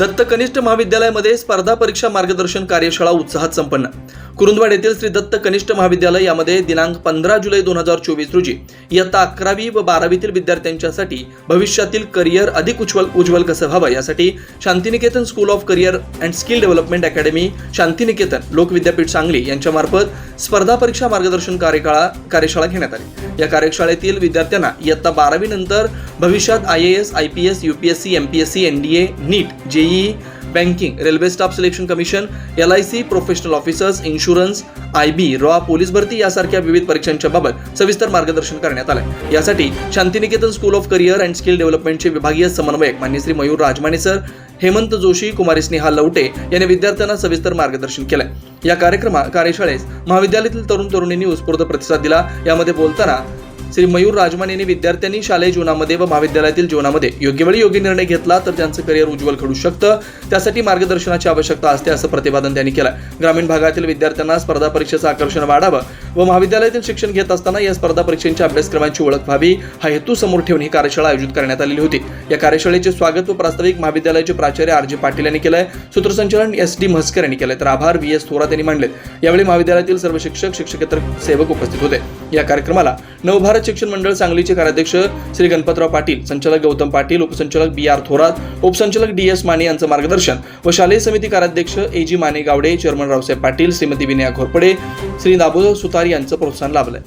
दत्त कनिष्ठ महाविद्यालयामध्ये स्पर्धा परीक्षा मार्गदर्शन कार्यशाळा उत्साहात संपन्न. कुरुंदवाड येथील श्री दत्त कनिष्ठ महाविद्यालय यामध्ये दिनांक पंधरा जुलै दोन हजार चोवीस रोजी इयत्ता अकरावी व बारावीतील विद्यार्थ्यांच्यासाठी भविष्यातील करिअर अधिक उज्ज्वल उज्ज्वल कसं व्हावं? यासाठी Shantiniketan school of career and skill development academy Shantiniketan Lok Vidyapeeth Sangli यांच्यामार्फत स्पर्धा परीक्षा मार्गदर्शन कार्यकाळा कार्यशाळा घेण्यात आली. या कार्यशाळेतील विद्यार्थ्यांना इयत्ता बारावीनंतर भविष्यात I A S I P S U P S C M P S C N D A NEET JEE banking railway staff selection commission L I C professional officers insurance I B raw police भरती यासारख्या विविध परीक्षांच्या बाबत सविस्तर मार्गदर्शन करण्यात आलं यासाठी Shantiniketan school of career and skill डेव्हलपमेंटचे विभागीय समन्वयक मान्य श्री मयूर राजमाने सर हेमंत जोशी कुमारी स्नेहा लवटे यांनी विद्यार्थ्यांना सविस्तर मार्गदर्शन केलं या कार्यक्रमा कार्यशाळेस महाविद्यालयातील तरुण तरुणींनी उत्स्फूर्त प्रतिसाद दिला. यामध्ये बोलताना श्री मयूर राजमान यांनी विद्यार्थ्यांनी शालेय जीवनामध्ये व महाविद्यालयातील जीवनामध्ये योग्य वेळी योग्य निर्णय घेतला तर त्यांचं करिअर उज्ज्वल घडू शकतं. त्यासाठी मार्गदर्शनाची आवश्यकता असते असं प्रतिपादन त्यांनी केलं ग्रामीण भागातील विद्यार्थ्यांना स्पर्धा परीक्षेचं आकर्षण वाढावं व महाविद्यालयातील शिक्षण घेत असताना या स्पर्धा परीक्षांच्या अभ्यासक्रमांची ओळख व्हावी हा हेतू समोर ठेवून ही कार्यशाळा आयोजित करण्यात आलेली होती. या कार्यशाळेचे स्वागत व प्रास्ताविक महाविद्यालयाचे प्राचार्य आर जे पाटील यांनी केलंय. सूत्रसंचालन एस डी म्हस्कर यांनी केलंय. तर आभार व्ही एस थोरात यांनी मांडले यावेळी महाविद्यालयातील सर्व शिक्षक शिक्षकेतर सेवक उपस्थित होते. या कार्यक्रमाला नवभारत शिक्षण मंडळ सांगलीचे कार्याध्यक्ष श्री गणपतराव पाटील संचालक गौतम पाटील उपसंचालक बी आर थोरात उपसंचालक डी एस माने यांचं मार्गदर्शन व शालेय समिती कार्याध्यक्ष A G Mane Gawade chairman Raosaheb Patil Shrimati Vinaya Ghorpade Shri Dabhodar Sutar यांचं प्रोत्साहन लाभलंय.